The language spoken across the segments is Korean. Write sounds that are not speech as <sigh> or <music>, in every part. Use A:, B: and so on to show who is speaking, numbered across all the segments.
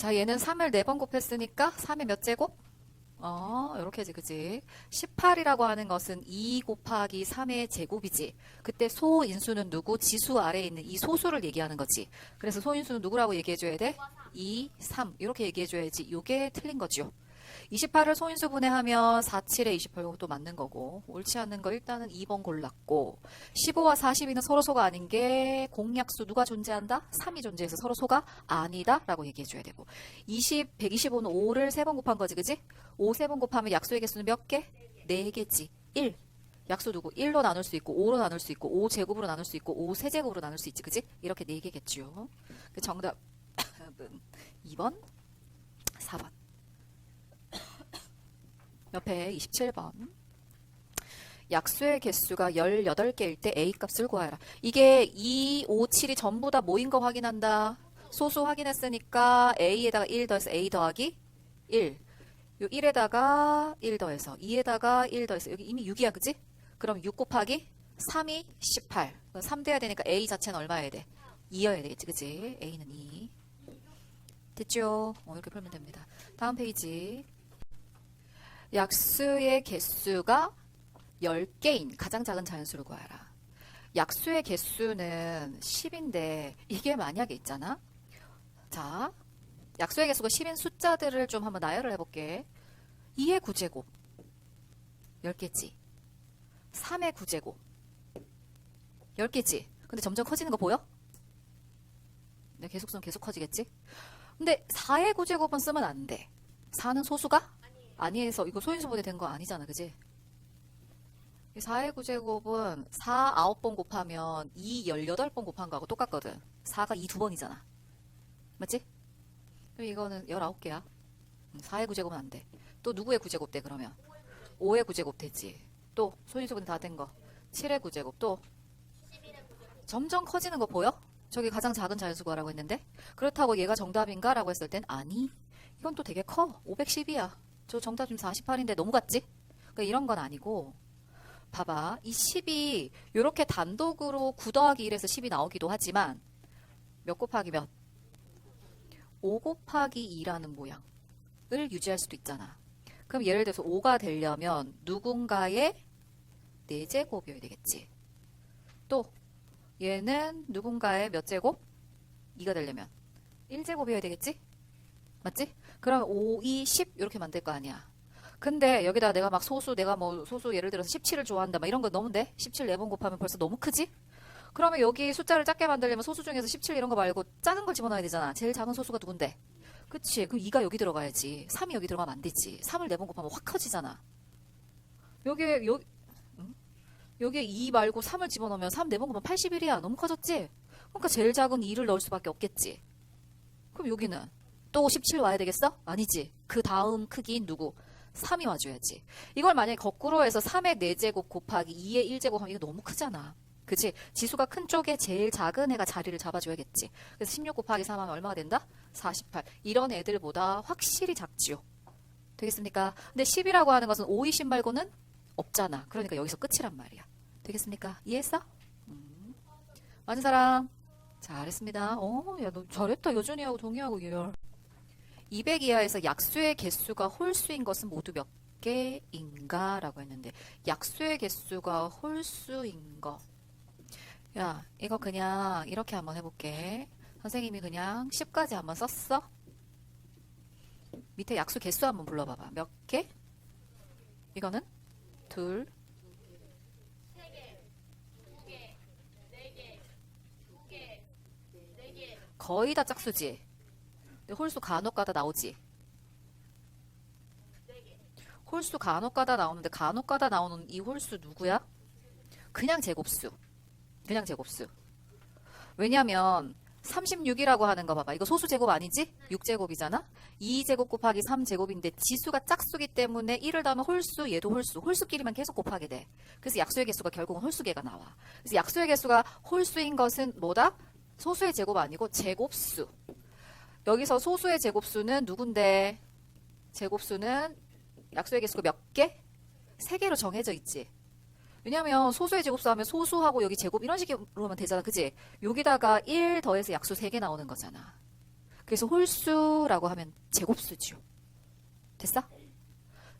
A: 자, 얘는 3을 4번 곱했으니까 3의 몇 제곱? 어, 이렇게지, 그지? 18이라고 하는 것은 2 곱하기 3의 제곱이지. 그때 소인수는 누구? 지수 아래에 있는 이 소수를 얘기하는 거지. 그래서 소인수는 누구라고 얘기해줘야 돼? 2, 3. 이렇게 얘기해줘야지. 이게 틀린 거죠. 28을 소인수 분해하면 4, 7에 28, 이것도 맞는 거고. 옳지 않는 거 일단은 2번 골랐고. 15와 42는 서로 소가 아닌 게 공약수 누가 존재한다? 3이 존재해서 서로 소가 아니다? 라고 얘기해 줘야 되고. 20, 125는 5를 3번 곱한 거지, 그지? 5 3번 곱하면 약수의 개수는 몇 개? 4개지. 1. 약수 누구? 1로 나눌 수 있고, 5로 나눌 수 있고, 5 제곱으로 나눌 수 있고, 5 세제곱으로 나눌 수 있지, 그지? 이렇게 4개겠죠. 그 정답은 2번, 4번. 옆에 27번. 약수의 개수가 18개일 때 A 값을 구하라. 이게 2, 5, 7이 전부 다 모인 거 확인한다. 소수 확인했으니까 A에다가 1 더해서 A 더하기 1. 요 1에다가 1 더해서 2에다가 1 더해서 여기 이미 6이야 그지? 그럼 6 곱하기 3이 18. 3 돼야 되니까 A 자체는 얼마여야 돼? 2여야 되겠지 그지? A는 2. 됐죠? 어, 이렇게 풀면 됩니다. 다음 페이지. 약수의 개수가 10개인 가장 작은 자연수를 구하라. 약수의 개수는 10인데 이게 만약에 있잖아. 자, 약수의 개수가 10인 숫자들을 좀 한번 나열을 해볼게. 2의 9제곱 10개지. 3의 9제곱 10개지. 근데 점점 커지는 거 보여? 네, 계속성 계속 커지겠지? 근데 4의 9제곱은 쓰면 안 돼. 4는 소수가? 아니해서 이거 소인수분해 된 거 아니잖아. 그지? 4의 9제곱은 4 9번 곱하면 2 18번 곱한 거하고 똑같거든. 4가 2 2번이잖아. 맞지? 그럼 이거는 19개야. 4의 9제곱은 안 돼. 또 누구의 9제곱 돼 그러면? 5의 9제곱 되지. 또 소인수분 다된 거. 7의 9제곱 또 점점 커지는 거 보여? 저기 가장 작은 자연수 구하라고 했는데 그렇다고 얘가 정답인가? 라고 했을 땐 아니. 이건 또 되게 커. 510이야. 저 정답 지금 48인데 너무 같지? 그러니까 이런 건 아니고 봐봐. 이 10이 이렇게 단독으로 9 더하기 1에서 10이 나오기도 하지만 몇 곱하기 몇? 5 곱하기 2라는 모양을 유지할 수도 있잖아. 그럼 예를 들어서 5가 되려면 누군가의 4제곱이어야 되겠지. 또 얘는 누군가의 몇 제곱? 2가 되려면 1제곱이어야 되겠지? 맞지? 그럼 5, 2, 10 이렇게 만들 거 아니야. 근데 여기다 내가 막 소수 내가 뭐 소수 예를 들어서 17을 좋아한다 막 이런 거 넣으면 17 4번 곱하면 벌써 너무 크지? 그러면 여기 숫자를 작게 만들려면 소수 중에서 17 이런 거 말고 작은 걸 집어넣어야 되잖아. 제일 작은 소수가 누군데? 그치? 그럼 2가 여기 들어가야지. 3이 여기 들어가면 안 되지. 3을 4번 곱하면 확 커지잖아. 여기에 여, 응? 여기에 2 말고 3을 집어넣으면 3 4번 곱하면 81이야. 너무 커졌지? 그러니까 제일 작은 2를 넣을 수밖에 없겠지. 그럼 여기는 또 17 와야 되겠어? 아니지. 그 다음 크기인 누구? 3이 와줘야지. 이걸 만약에 거꾸로 해서 3의 4제곱 곱하기 2의 1제곱 하면 이거 너무 크잖아. 그치? 지수가 큰 쪽에 제일 작은 애가 자리를 잡아줘야겠지. 그래서 16 곱하기 3 하면 얼마가 된다? 48. 이런 애들보다 확실히 작지요. 되겠습니까? 근데 10이라고 하는 것은 5, 20 말고는 없잖아. 그러니까 여기서 끝이란 말이야. 되겠습니까? 이해했어? 음. 맞은 사람? 잘했습니다. 어, 야, 너 잘했다. 여준이하고 동의하고 예열. 200 이하에서 약수의 개수가 홀수인 것은 모두 몇 개인가? 라고 했는데 약수의 개수가 홀수인 거. 야, 이거 그냥 이렇게 한번 해볼게. 선생님이 그냥 10까지 한번 썼어? 밑에 약수 개수 한번 불러봐봐. 몇 개? 이거는? 둘. 거의 다 짝수지. 근데 홀수 간혹 가다 나오지. 홀수 간혹 가다 나오는데 간혹 가다 나오는 이 홀수 누구야? 그냥 제곱수. 그냥 제곱수. 왜냐면 36이라고 하는 거 봐봐. 이거 소수 제곱 아니지? 6제곱이잖아? 2제곱 곱하기 3제곱인데 지수가 짝수기 때문에 1을 더하면 홀수, 얘도 홀수. 홀수끼리만 계속 곱하게 돼. 그래서 약수의 개수가 결국은 홀수계가 나와. 그래서 약수의 개수가 홀수인 것은 뭐다? 소수의 제곱 아니고 제곱수. 여기서 소수의 제곱수는 누군데? 제곱수는 약수의 개수가 몇 개? 세 개로 정해져 있지. 왜냐면 소수의 제곱수 하면 소수하고 여기 제곱 이런 식으로 하면 되잖아. 그지? 여기다가 1 더해서 약수 3개 나오는 거잖아. 그래서 홀수라고 하면 제곱수죠. 됐어?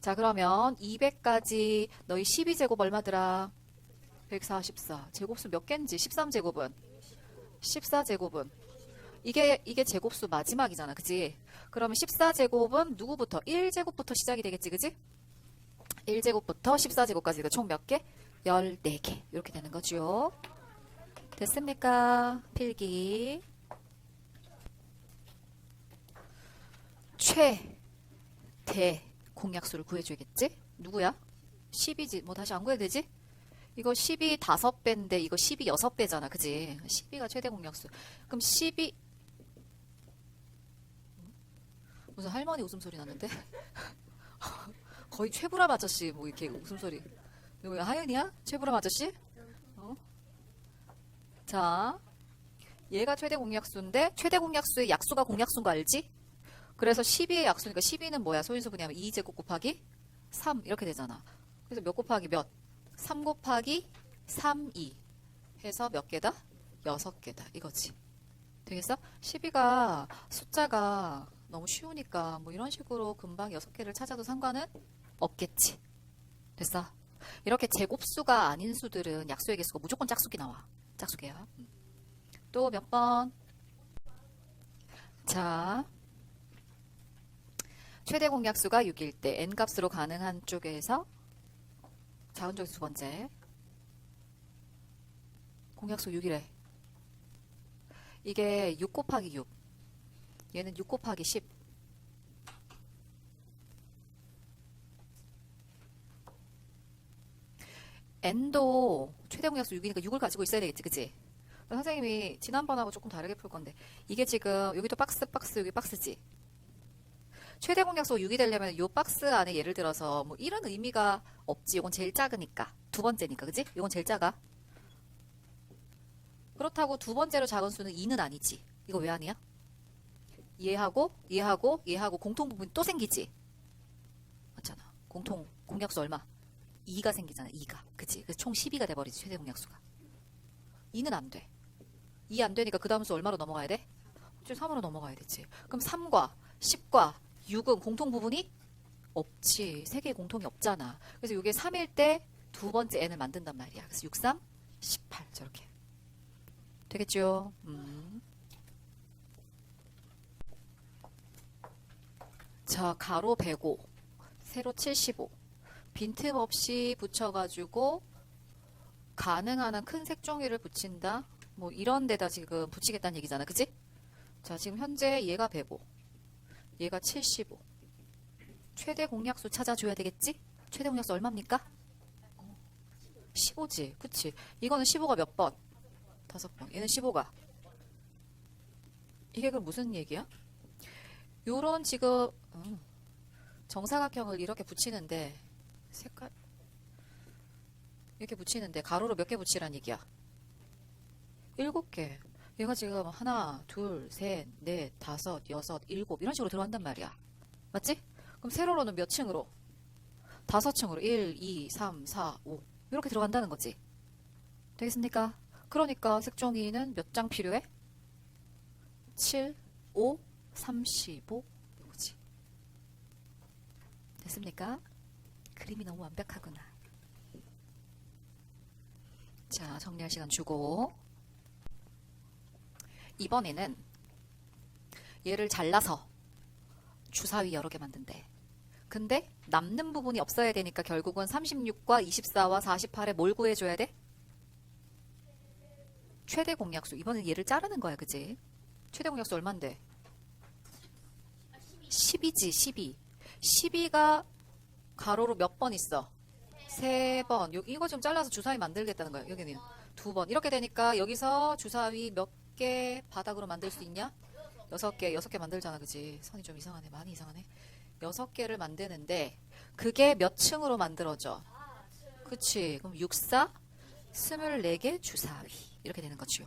A: 자, 그러면 200까지 너희 12제곱 얼마더라? 144. 제곱수 몇 개인지 13제곱은? 14제곱은? 이게 이게 제곱수 마지막이잖아. 그지? 그러면 14제곱은 누구부터? 1제곱부터 시작이 되겠지. 그지? 1제곱부터 14제곱까지 총몇 개? 14개. 이렇게 되는 거죠. 됐습니까? 필기. 최대 공약수를 구해줘야겠지? 누구야? 10이지. 뭐 다시 안 구해도 되지? 이거 10이 5배인데 이거 10이 6배잖아. 그지? 12가 최대 공약수. 그럼 10이 무슨 할머니 웃음소리 났는데? <laughs> 거의 최불암 아저씨 뭐 이렇게 웃음소리. 누구야? 하윤이야? 최불암 아저씨? 어? 자, 얘가 최대 공약수인데 최대 공약수의 약수가 공약수인 거 알지? 그래서 12의 약수니까 12는 뭐야? 소인수 분해하면 2제곱 곱하기 3 이렇게 되잖아. 그래서 몇 곱하기 몇? 3 곱하기 3, 2 해서 몇 개다? 6개다. 이거지. 되겠어? 12가 숫자가 너무 쉬우니까 뭐 이런 식으로 금방 6개를 찾아도 상관은 없겠지. 됐어? 이렇게 제곱수가 아닌 수들은 약수의 개수가 무조건 짝수기 나와. 짝수개야. 음. 또몇 번? 자, 최대 공약수가 6일 때 n값으로 가능한 쪽에서 쪽에서 두 번째 공약수 6이래. 이게 6 곱하기 6. 얘는 6 곱하기 10. n도 최대 공약수 6이니까 6을 가지고 있어야 되겠지, 그치? 선생님이 지난번하고 조금 다르게 풀 건데 이게 지금 여기도 박스 박스 여기 박스지? 최대 공약수 6이 되려면 이 박스 안에 예를 들어서 뭐 이런 의미가 없지. 이건 제일 작으니까. 두 번째니까 그지 이건 제일 작아. 그렇다고 두 번째로 작은 수는 2는 아니지. 이거 왜 아니야 얘하고 얘하고 얘하고 공통 부분이 또 생기지 맞잖아 공통 공약수 얼마 2가 생기잖아 2가 그치 그래서 총 12가 돼버리지 최대 공약수가 2는 안 돼 2 안 되니까 그 다음 수 얼마로 넘어가야 돼? 3으로 넘어가야 되지. 그럼 3과 10과 6은 공통 부분이 없지. 세 개의 공통이 없잖아. 그래서 이게 3일 때 두 번째 n을 만든단 말이야. 그래서 6, 3, 18 저렇게. 되겠죠? 음. 자, 가로 105, 세로 75. 빈틈없이 붙여가지고 가능한 한 큰 색종이를 붙인다. 뭐 이런 데다 지금 붙이겠다는 얘기잖아. 그치? 자, 지금 현재 얘가 105. 얘가 75. 최대 공약수 찾아줘야 되겠지? 최대 공약수 얼마입니까? 15지. 그치? 이거는 15가 몇 번? 다섯 번. 얘는 15가. 이게 그럼 무슨 얘기야? 요런 지금 음, 정사각형을 이렇게 붙이는데 색깔 이렇게 붙이는데 가로로 몇 개 붙이란 얘기야? 일곱 개. 얘가 지금 하나, 둘, 셋, 넷, 다섯, 여섯, 일곱 이런 식으로 들어간단 말이야. 맞지? 그럼 세로로는 몇 층으로? 다섯 층으로 1, 2, 3, 4, 5 이렇게 들어간다는 거지. 되겠습니까? 그러니까 색종이는 몇 장 필요해? 7, 5, 35 이거지. 됐습니까? 그림이 너무 완벽하구나. 자, 정리할 시간 주고 이번에는 얘를 잘라서 주사위 여러 개 만든대. 근데 남는 부분이 없어야 되니까 결국은 36과 24와 48에 뭘 구해줘야 돼? 최대 공약수. 이번엔 얘를 자르는 거야, 그지? 최대 공약수 얼만데? 10이지, 12. 12가 가로로 몇 번 있어? 세 번. 요- 이거 좀 잘라서 주사위 만들겠다는 거야, 여기는. 두 번. 이렇게 되니까 여기서 주사위 몇 개 바닥으로 만들 수 있냐? 여섯 개, 여섯 개 만들잖아, 그지? 선이 좀 이상하네, 많이 이상하네. 여섯 개를 만드는데 그게 몇 층으로 만들어져? 그치? 그럼 64, 24개 주사위 이렇게 되는 거지요.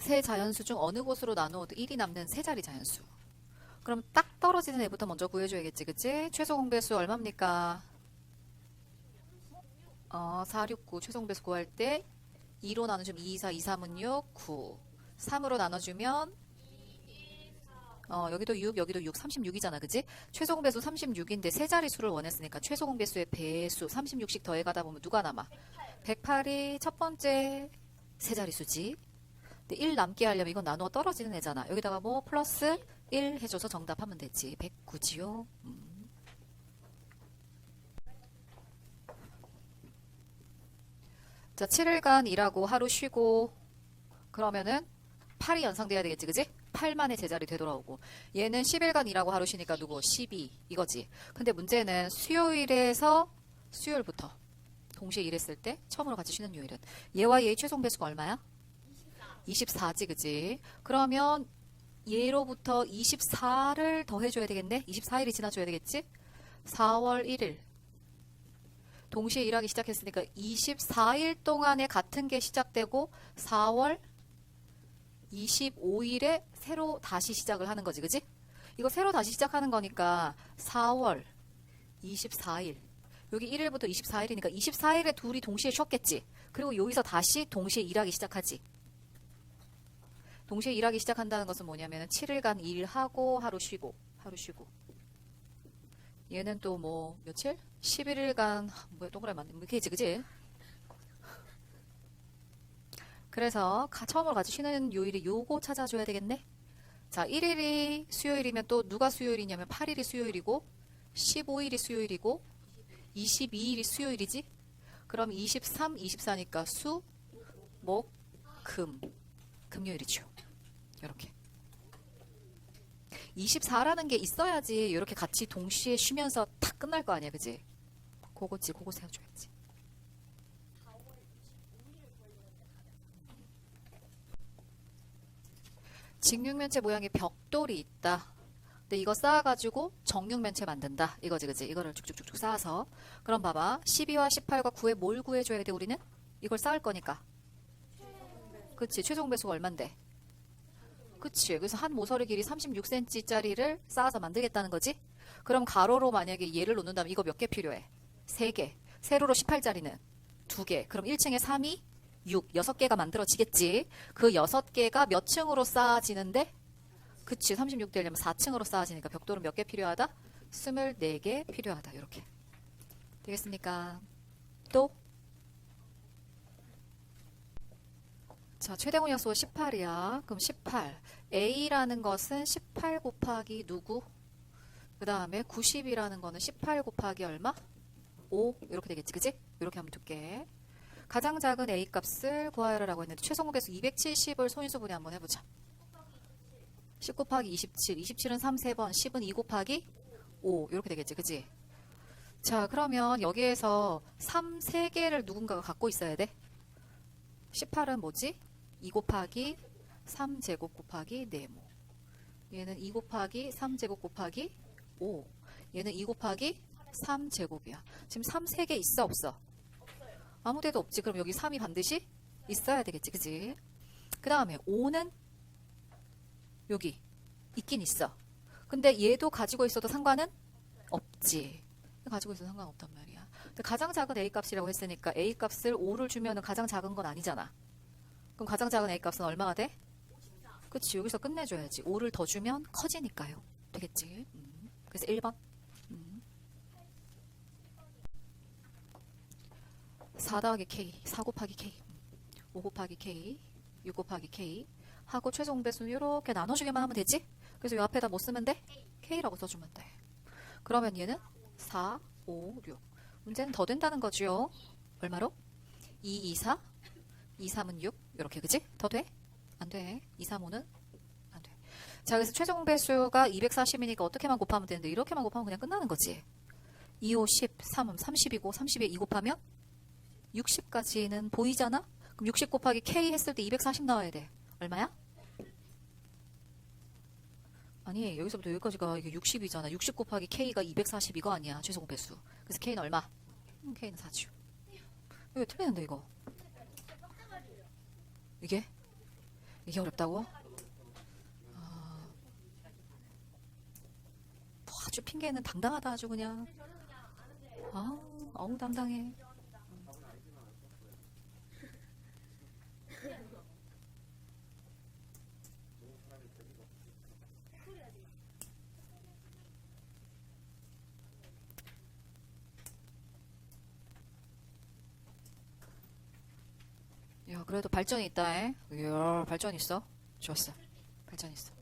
A: 세 자연수 중 어느 곳으로 나누어도 1이 남는 세 자리 자연수. 그럼 딱 떨어지는 애부터 먼저 구해줘야겠지, 그치? 최소 공배수 얼마입니까? 어, 469 최소 공배수 구할 때 2로 나눠주면 2, 4, 2, 3은 6, 9. 3으로 나눠주면 어, 여기도 6, 여기도 6, 36이잖아, 그지? 최소 공배수 36인데 세 자릿수를 원했으니까 최소 공배수의 배수 36씩 더해가다 보면 누가 남아? 108이 첫 번째 세 자릿수지. 근데 1 남게 하려면 이건 나누어 떨어지는 애잖아. 여기다가 뭐 플러스 1 해줘서 정답하면 되지. 109지요. 음. 자, 7일간 일하고 하루 쉬고 그러면은 8이 연상돼야 되겠지, 그지? 8만의 제자리 되돌아오고 얘는 10일간 일하고 하루 쉬니까 누구? 12 이거지. 근데 문제는 수요일에서 수요일부터 동시에 일했을 때 처음으로 같이 쉬는 요일은 얘와 얘의 최종 배수가 얼마야? 24지, 그지? 그러면 얘로부터 24를 더해줘야 되겠네? 24일이 지나줘야 되겠지? 4월 1일. 동시에 일하기 시작했으니까 24일 동안에 같은 게 시작되고 4월 25일에 새로 다시 시작을 하는 거지, 그지? 이거 새로 다시 시작하는 거니까 4월 24일. 여기 1일부터 24일이니까 24일에 둘이 동시에 쉬었겠지. 그리고 여기서 다시 동시에 일하기 시작하지. 동시에 일하기 시작한다는 것은 뭐냐면 7일간 일하고 하루 쉬고 하루 쉬고 얘는 또 뭐 며칠? 11일간 뭐야 동그라미 맞네 뭐 이렇게지 그지? 그래서 가- 처음으로 같이 쉬는 요일이 요거 찾아줘야 되겠네 자 1일이 수요일이면 또 누가 수요일이냐면 8일이 수요일이고 15일이 수요일이고 22일이 수요일이지 그럼 23, 24니까 수, 목, 금 금요일이죠. 이렇게. 24라는 게 있어야지 이렇게 같이 동시에 쉬면서 탁 끝날 거 아니야, 그지? 그거지, 그거 세워줘야지. 직육면체 모양의 벽돌이 있다. 근데 이거 쌓아가지고 정육면체 만든다. 이거지, 그지? 이거를 쭉쭉쭉쭉 쌓아서. 그럼 봐봐. 12와 18과 9에 뭘 구해줘야 돼, 우리는? 이걸 쌓을 거니까. 그치 최종 배수가 얼만데 그치. 그래서 한 모서리 길이 36cm짜리를 쌓아서 만들겠다는 거지? 그럼 가로로 만약에 얘를 놓는다면 이거 몇 개 필요해? 3개. 세로로 18짜리는 2개. 그럼 1층에 3이 6 6개가 만들어지겠지. 그 6개가 몇 층으로 쌓아지는데? 그치. 36 되려면 4층으로 쌓아지니까 벽돌은 몇 개 필요하다? 24개 필요하다. 이렇게. 되겠습니까? 또 자, 최대 공약수가 18이야. 그럼 18. A라는 것은 18 곱하기 누구? 그 다음에 90이라는 거는 18 곱하기 얼마? 5. 이렇게 되겠지, 그지? 이렇게 하면 둘게. 가장 작은 A 값을 구하여라라고 했는데 배수 270을 소인수 분해 한번 해보자. 10 곱하기 27. 27은 3, 3번. 10은 2 곱하기 5. 이렇게 되겠지, 그지? 자, 그러면 여기에서 3, 3개를 누군가가 갖고 있어야 돼. 18은 뭐지? 2 곱하기 3제곱 곱하기 네모. 얘는 2 곱하기 3제곱 곱하기 5 얘는 2 곱하기 3제곱이야. 지금 3 3개 있어 없어? 아무 데도 없지. 그럼 여기 3이 반드시 있어야 되겠지 그지? 그 다음에 5는 여기 있긴 있어. 근데 얘도 가지고 있어도 상관은 없지. 가지고 있어도 상관없단 말이야. 가장 작은 A 값이라고 했으니까 A 값을 5를 주면 가장 작은 건 아니잖아 그럼 가장 작은 A 값은 얼마가 돼? 그치 여기서 끝내줘야지. 5를 더 주면 커지니까요. 되겠지? 음. 그래서 1번. 음. 4 더하기 K 4 곱하기 K. 5 곱하기 K 6 곱하기 K. 하고 최종 배수는 이렇게 나눠주기만 하면 되지? 그래서 이 앞에다 뭐 쓰면 돼? K라고 써주면 돼. 그러면 얘는 4, 5, 6 문제는 더 된다는 거죠 얼마로? 2, 2, 4 2, 3은 6 이렇게 그지? 더 돼? 안 돼. 2, 3, 5는 안 돼. 자 그래서 최종 배수가 240이니까 어떻게만 곱하면 되는데 이렇게만 곱하면 그냥 끝나는 거지. 2, 5, 10, 3은 30이고 30에 2 곱하면 60까지는 보이잖아? 그럼 60 곱하기 K 했을 때 240 나와야 돼. 얼마야? 아니 여기서부터 여기까지가 이게 60이잖아. 60 곱하기 K가 240 이거 아니야. 최종 배수. 그래서 K는 얼마? 음, K는 4죠. 이거 틀리는데 이거. 이게? 이게 어렵다고? 아, 뭐 아주 핑계는 당당하다 아주 그냥 아, 어우 당당해 야, 그래도 발전이 있다, 에? 이야, 발전 있어. 좋았어. 발전 있어.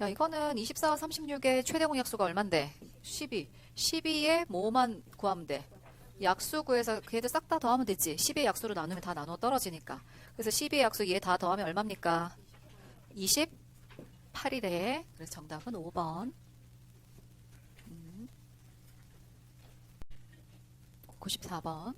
A: 야, 이거는 24와 36의 최대 공약수가 얼만데? 12. 12에 뭐만 구하면 돼? 약수 구해서 걔들 싹 다 더하면 되지. 10의 약수로 나누면 다 나눠 떨어지니까. 그래서 12의 약수 얘 다 더하면 얼마입니까? 28이래. 그래서 정답은 5번. 94번.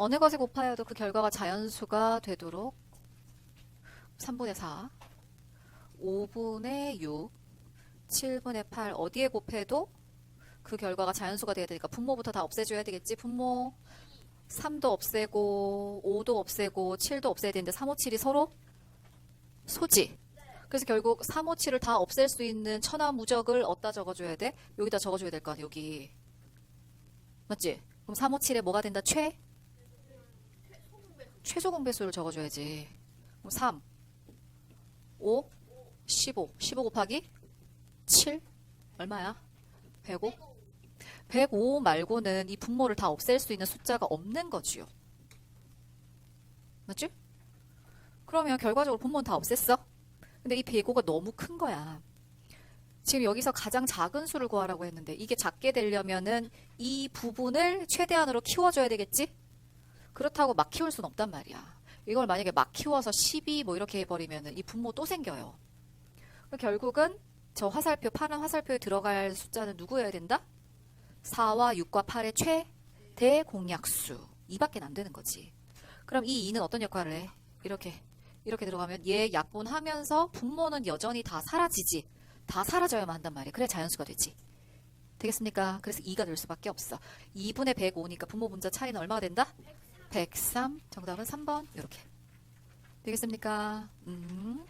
A: 어느 것에 곱하여도 그 결과가 자연수가 되도록 3분의 4, 5분의 6, 7분의 8 어디에 곱해도 그 결과가 자연수가 돼야 되니까 분모부터 다 없애줘야 되겠지. 분모 3도 없애고 5도 없애고 7도 없애야 되는데 3, 5, 7이 서로 소지. 그래서 결국 3, 5, 7을 다 없앨 수 있는 천하무적을 어디다 적어줘야 돼? 여기다 적어줘야 될 거 아니야. 여기. 맞지? 그럼 3, 5, 7에 뭐가 된다? 최? 최소 공배수를 적어줘야지. 그럼 3, 5, 15. 15 곱하기 7? 얼마야? 105? 105 말고는 이 분모를 다 없앨 수 있는 숫자가 없는 거지요. 맞지? 그러면 결과적으로 분모는 다 없앴어. 근데 이 105가 너무 큰 거야. 지금 여기서 가장 작은 수를 구하라고 했는데 이게 작게 되려면은 이 부분을 최대한으로 키워줘야 되겠지? 그렇다고 막 키울 순 없단 말이야. 이걸 만약에 막 키워서 12 뭐 이렇게 해버리면은 이 분모 또 생겨요. 결국은 저 화살표, 파란 화살표에 들어갈 숫자는 누구여야 된다? 4와 6과 8의 최대 공약수. 2밖에 안 되는 거지. 그럼 이 2는 어떤 역할을 해? 이렇게, 이렇게 들어가면 얘 약분하면서 분모는 여전히 다 사라지지. 다 사라져야만 한단 말이야. 그래 자연수가 되지. 되겠습니까? 그래서 2가 될 수밖에 없어. 2분의 105니까 분모 분자 차이는 얼마가 된다? 103. 정답은 3번. 이렇게. 되겠습니까? 음.